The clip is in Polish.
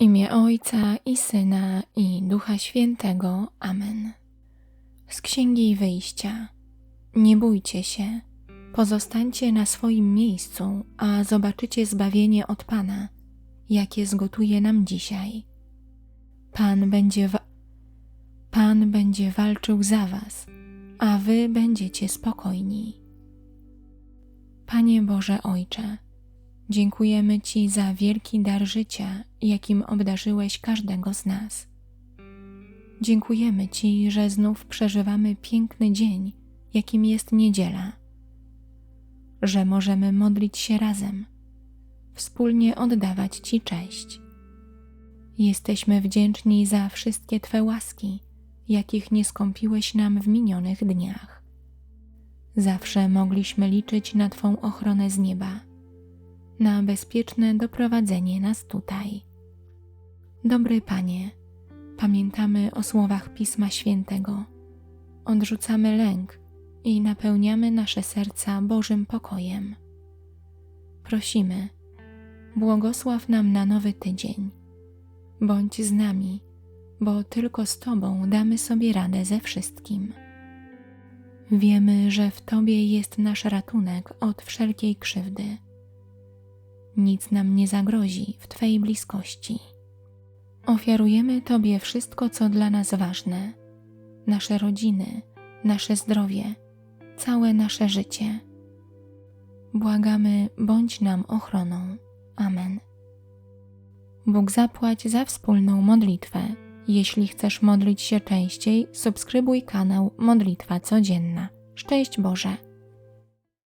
imię Ojca i Syna i Ducha Świętego. Amen. Z Księgi Wyjścia. Nie bójcie się, pozostańcie na swoim miejscu, a zobaczycie zbawienie od Pana, jakie zgotuje nam dzisiaj. Pan będzie, wa- Pan będzie walczył za was, a wy będziecie spokojni. Panie Boże Ojcze, dziękujemy Ci za wielki dar życia, jakim obdarzyłeś każdego z nas. Dziękujemy Ci, że znów przeżywamy piękny dzień, jakim jest niedziela, że możemy modlić się razem, wspólnie oddawać Ci cześć. Jesteśmy wdzięczni za wszystkie Twe łaski, jakich nie skąpiłeś nam w minionych dniach. Zawsze mogliśmy liczyć na Twą ochronę z nieba, na bezpieczne doprowadzenie nas tutaj. Dobry Panie, pamiętamy o słowach Pisma Świętego, odrzucamy lęk i napełniamy nasze serca Bożym pokojem. Prosimy, błogosław nam na nowy tydzień. Bądź z nami, bo tylko z Tobą damy sobie radę ze wszystkim. Wiemy, że w Tobie jest nasz ratunek od wszelkiej krzywdy. Nic nam nie zagrozi w Twej bliskości. Ofiarujemy Tobie wszystko, co dla nas ważne: nasze rodziny, nasze zdrowie, całe nasze życie. Błagamy, bądź nam ochroną. Amen. Bóg zapłać za wspólną modlitwę. Jeśli chcesz modlić się częściej, subskrybuj kanał Modlitwa Codzienna. Szczęść Boże!